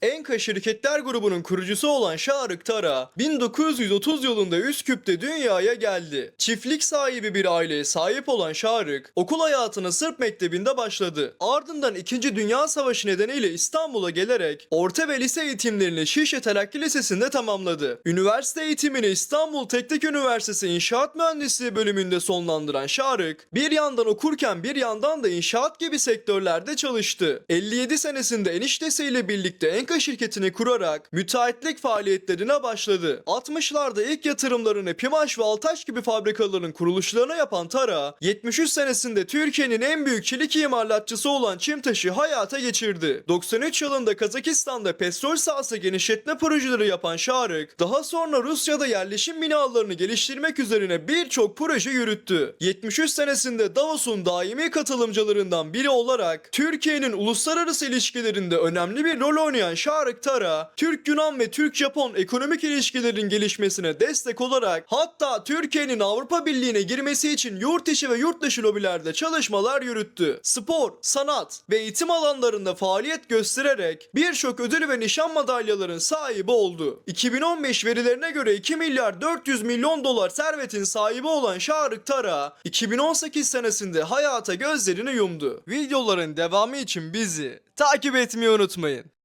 En Enka Şirketler grubunun kurucusu olan Şarık Tara 1930 yılında Üsküp'te dünyaya geldi. Çiftlik sahibi bir aileye sahip olan Şarık okul hayatına Sırp Mektebi'nde başladı. Ardından 2. Dünya Savaşı nedeniyle İstanbul'a gelerek orta ve lise eğitimlerini Şişli Telakki Lisesi'nde tamamladı. Üniversite eğitimini İstanbul Teknik Üniversitesi İnşaat Mühendisliği bölümünde sonlandıran Şarık bir yandan okurken bir yandan da inşaat gibi sektörlerde çalıştı. 57 senesinde eniştesiyle birlikte Enka şirketini kurarak müteahhitlik faaliyetlerine başladı. 60'larda ilk yatırımlarını Pimaş ve Altaş gibi fabrikaların kuruluşlarına yapan Tara, 73 senesinde Türkiye'nin en büyük çelik imalatçısı olan Çimtaş'ı hayata geçirdi. 93 yılında Kazakistan'da petrol sahası genişletme projeleri yapan Şarık, daha sonra Rusya'da yerleşim binalarını geliştirmek üzerine birçok proje yürüttü. 73 senesinde Davos'un daimi katılımcılarından biri olarak Türkiye'nin uluslararası ilişkilerinde önemli bir rol oynayan Şarık Tara, Türk-Yunan ve Türk-Japon ekonomik ilişkilerin gelişmesine destek olarak hatta Türkiye'nin Avrupa Birliği'ne girmesi için yurt içi ve yurt dışı lobilerde çalışmalar yürüttü. Spor, sanat ve eğitim alanlarında faaliyet göstererek birçok ödül ve nişan madalyaların sahibi oldu. 2015 verilerine göre 2 milyar 400 milyon dolar servetin sahibi olan Şarık Tara 2018 senesinde hayata gözlerini yumdu. Videoların devamı için bizi takip etmeyi unutmayın.